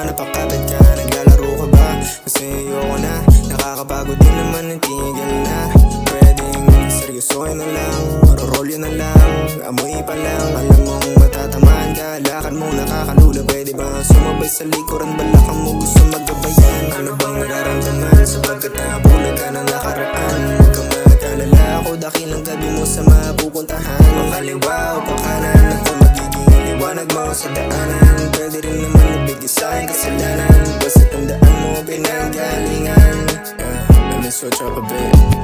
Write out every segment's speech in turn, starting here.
ba? Napakabad ka, naglalaro ka ba? Kasi ayoko na, nakakapagod din naman ng Natigil na, pwedeng seryosoy na lang Marorolyo na lang, amoy pa lang. Alam mong matatamaan ka, lakad mo nakakalula. Pwede ba sumabay sa likuran, balakang mo gusto magabayan Ano bang nararamdaman sapagkat nabulag ka na nakaraan? Huwag ka magkalala ako, dakilang gabi mo sa mapupuntahan. Makaliwa o pakanan, ako magiging liwanag mo sa daanan. Pwede rin naman me switch up a bit.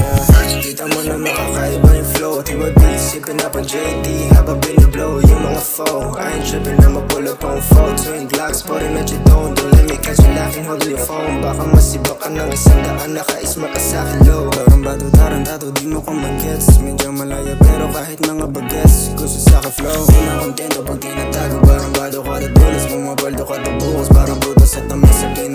Yeah, Kita mo na makakaiba yung flow. Tiwag isipin na pag JD Habang biniblow yung mga foe I ain't tripping na mapull up on phone. Twin Glocks, putting at your tone Don't let me catch you lacking, hold your phone. Baka masiba ka ng isang daan Nakaisma ka sa kilo Parang bato tarantato, di mo ko mag-gets Medyo malaya pero kahit mga bagets Gusto sa ka-flow. Di na kontento pag tinatago Parang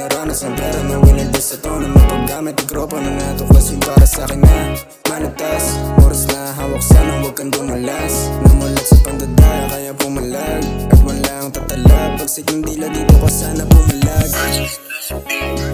tamis sa pinaranas Ang pera na winaldas sa tono Mapaggamit Mikropono na tuklasin para sa akin na Manatas, oras na hawak sana Huwag kang dumalas Namulat sa pandadaya kaya pumalag At walang tatala Pag siking dila dito ka sana pumalag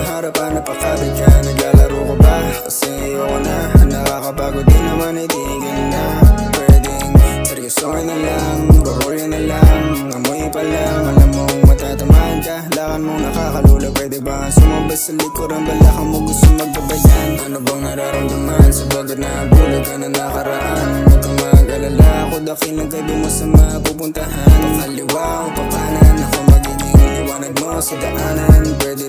ka sa harapan Napakabit ka, naglalaro ka ba? Kasi ayoko na, nakakapagod din naman itigil na Pwedeng seryosohin na lang, barolyo na lang Amoy pa lang, alam mong matatamaan ka Lakan mong nakakalula, pwede ba sumabay sa likuran? Balakang mo gusto magbabayan. Ano bang nararamdaman? Sa bagay na bulag ka na nakaraan. Huwag kang mag-alala, ako dakilang gabi mo sa mapupuntahan. Pakaliwa o pakanan, ako magiging liwanag mo sa daanan. Pwede